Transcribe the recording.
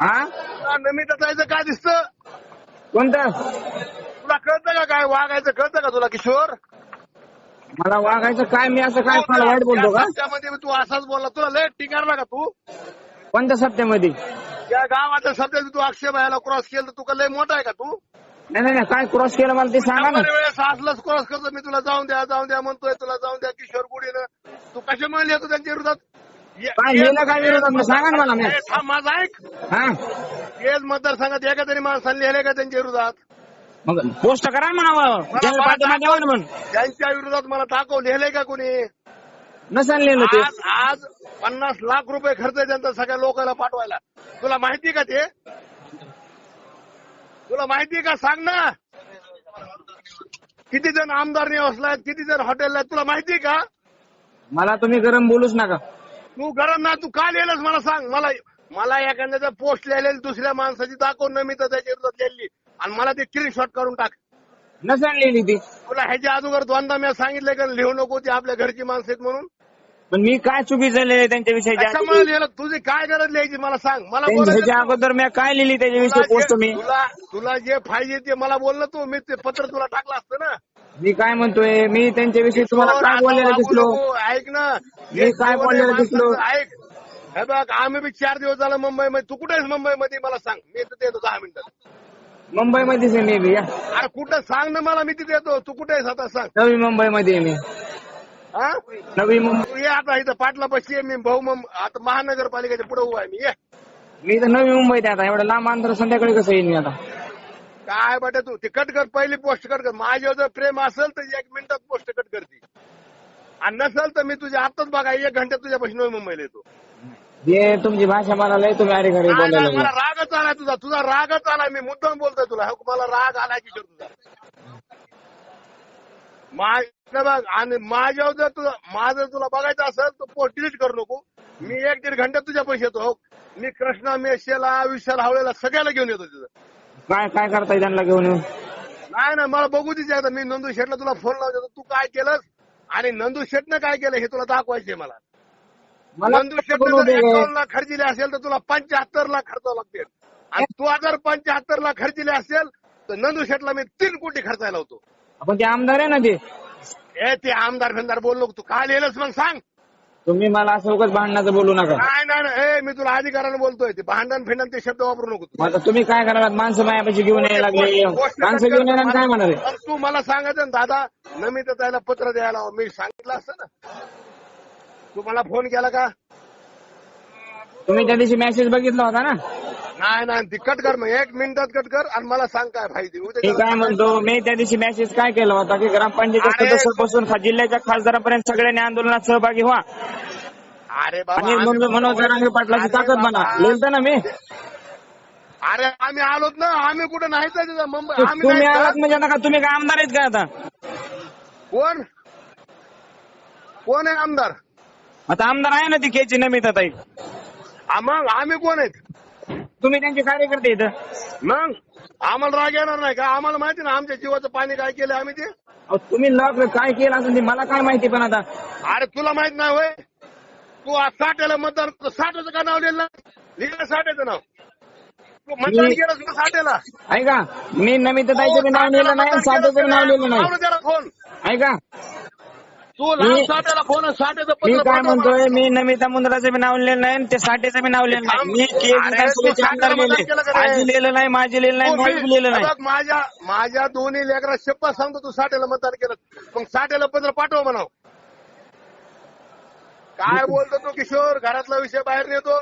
हा नमित जायचं काय दिसतं? कोणतं? तुला कळतं का काय वागायचं? कळतं का तुला किशोर? मला वागायचं काय? मी असं काय मला वाईट बोलतो का? त्यामध्ये तू असाच बोलला तुला लय टिकारला का तू? कोणत्या सप्त्यामध्ये या गावाच्या सध्या तू अक्षय भायला क्रॉस केलं तर तू का लय मोठा आहे का तू? नाही नाही नाही, काय क्रॉस केलं मला ते सांगा ना. शंभर वेळेस असलंच क्रॉस करतो. मी तुला जाऊन द्या जाऊन द्या म्हणतोय तुला जाऊन द्या किशोर गुढीनं. तू कशामुळे लिहितो त्यांच्या विरोधात? ये- काय ये- लिहिलं काय विरोधात? मग सांगा ना मला मी ए, थांब माझा ऐक. हा? तेच मतदारसंघात एका तरी माणसाने लिहिले का त्यांच्या विरोधात? मग पोस्ट करा म्हणावं. जनरल पाठिंबा द्यावा ना म्हणून त्यांच्या विरोधात मला दाखव लिहिलंय का कोणी? नसेल लिहिलं ते. आज आज पन्नास लाख रुपये खर्च आहे त्यांचा सगळ्या लोकांना पाठवायला. तुला माहिती का ते? तुला माहिती का? सांग ना. किती जण आमदार निवासला किती जण हॉटेलला आहेत तुला माहिती का? मला तुम्ही गरम बोलूच नका. तू गरम ना तू का लिहिलंस? मला सांग. मला मला एखाद्याचं पोस्ट लिहिलेली दुसऱ्या माणसाची दाखव न मी तर त्याच्या विरोधात लिहिली. आणि मला ते स्क्रीनशॉट करून टाक. नसेल लिहिली ती. तुला ह्याच्या अगोदर दोनदा मी सांगितलंय का? लिहू नको ती आपल्या घरची माणसं आहेत म्हणून. पण मी काय चुकी झालेली त्यांच्या विषयी? कशामुळे लिहिलं? तुझी काय गरज लिहायची? मला सांग. मला बोलायचं अगोदर मी काय लिहिली त्याच्याविषयी तुला पोस्ट जे- मी? तुला तुला जे पाहिजे ते मला बोललं तू. मी ते पत्र तुला टाकलं असतं ना. मी काय म्हणतोय? मी त्यांच्याविषयी तुम्हाला काय बोललेलं दिसलो. ऐक ना. मी काय बोललेलं दिसलो? ऐक. हे बघ आम्ही बी चार दिवस झालं मुंबईमध्ये. तू कुठे आहेस मुंबईमध्ये? मला सांग. मी तिथे येतो दहा मिनिटात मुंबईमध्येच आहे मी बी या. अरे कुठं? सांग ना मला मी तिथे येतो तू कुठे आहेस आता? सांग. नवी मुंबईमध्ये आहे मी. हा? नवी मुंबई तू ये आता इथं पाटला बशी मी भाऊ मग आता महानगरपालिकेच्या पुढे उभा आहे. मी ये. मी तर नवी मुंबईत आहे आता. एवढं लांब अंतर संध्याकाळी कसं येईन मी आता? काय बटे तू? ते कट कर पहिली पोस्ट कट कर. माझ्यावर जर प्रेम असेल तर एक मिनिटात पोस्ट कट करते. आणि नसेल तर मी तुझ्या आत्ताच बघा एक घंट्यात तुझ्या नवी मुंबईला येतो. जे तुमची भाषा मला लय तुम्ही अरे घरी नाही, बोलायला नाही, मला लागले. रागच आलाय तुझा. तुझा रागच आलाय मी मुद्दाम बोलतोय तुला. हो, मला राग आलाय की तुझा माझं बघ आणि माझ्यावर जर तुझा माझं तुला बघायचं असेल तर पोस्ट डिलीट करू नको. मी एक दीड घंट्यात तुझ्या पैसे येतो हो. मी कृष्णा मेशेला विशाल हावळेला सगळ्याला घेऊन येतो तिथं. काय काय करताय त्यांना घेऊन? येऊन नाही ना मला बघू एकदा. मी नंदू शेटला तुला फोन लावतो तू काय केलंस? आणि नंदू शेटनं काय केलं हे तुला दाखवायचंय मला. नंदू एकावन्न लाख खर्चिले असेल तर तुला पंच्याहत्तर लाख खर्चावं लागतील. आणि तू जर पंच्याहत्तर लाख खर्चिले असेल तर नंदू शेटला मी तीन कोटी खर्चायला होतो आपण ते आमदार आहे ना ते? ए ते आमदार फिमदार बोल नको. तू काय लिहिलंस मग सांग. तुम्ही मला असं उगाच भांडणाचं बोलू नका. नाही नाही नाही. ए मी तुला अधिकाराने बोलतोय. ते भांडण फिंडण ते शब्द वापरू नको तू. मग आता तुम्ही काय करणार माणसं मायापाशी घेऊन यायला लागले. माणसं घेऊन येणार काय म्हणाले? पण तू मला सांगायचं ना दादा नमित त्याला पत्र द्यायला हवं. मी सांगितलं असतं ना. तू मला फोन केला का? तुम्ही त्या दिवशी मेसेज बघितला होता ना? नाही नाही ती कट कर मग. एक मिनिटात कट कर आणि मला सांग काय फायदे मी उद्या काय म्हणतो मी त्या दिवशी मेसेज काय केला होता की ग्रामपंचायत अरे, खा- जिल्ह्याच्या खासदारापर्यंत सगळ्यांनी आंदोलनात सहभागी व्हा. अरे बाबा आणि आम्ही- मनोज मनोज जरांगे पाटलाची अरे ताकद म्हणा. बाबा. लिहिलं ना मी. अरे आम्ही आलोत ना. आम्ही कुठं नाही जायचं मुंबई आम्ही तुम्ही नाही आलात जात. म्हणजे नका तुम्ही काय आमदार आहेत का आता? कोण? कोण आहे आमदार? आता आमदार आहे ना ती केची नमिता ताई. आ, मग आम्ही कोण आहेत? तुम्ही त्यांचे कार्यकर्ते इथं. मग? आम्हाला राग येणार नाही का? आम्हाला माहिती ना आमच्या जीवाचं पाणी काय केलं आम्ही ते? अहो, तुम्ही लॉक काय केलं असेल ते मला काय माहिती पण आता. अरे तुला माहीत नाही होय? तू आज साठ्याला मतदान साठ्याचं का नाव लिहिलं लिहिलं साठ्याचं नाव. तू मतदान मी- केलं तुला साठ्याला ऐका मी नमिता ताईचं बी नाव लिहिलं नाही बी नाव लिहिलं नाही. त्याला फोन. ऐका तू मी- साठ्याला फोन साठ्याचं मी पत्र काय पाठव म्हणतोय? मला. मी नमिता मुंद्राचं बी नाव लिहिलं नाही आणि ते साठेचं बी नाव लिहिलं नाही. मी अरे, विधानसभेचे आमदार लिहिले केलं का रे? माझी लिहिलं नाही माझी लिहिलं नाही तू माझी मी- लिहिलं नाही. बघ, माझ्या माझ्या दोन्ही लेकरा शपथ सांगतो तू साठ्याला मतदान केलं. मग साठ्याला पत्र पाठव म्हणाव. काय बोलतो तू किशोर? घरातला विषय बाहेर नेतो.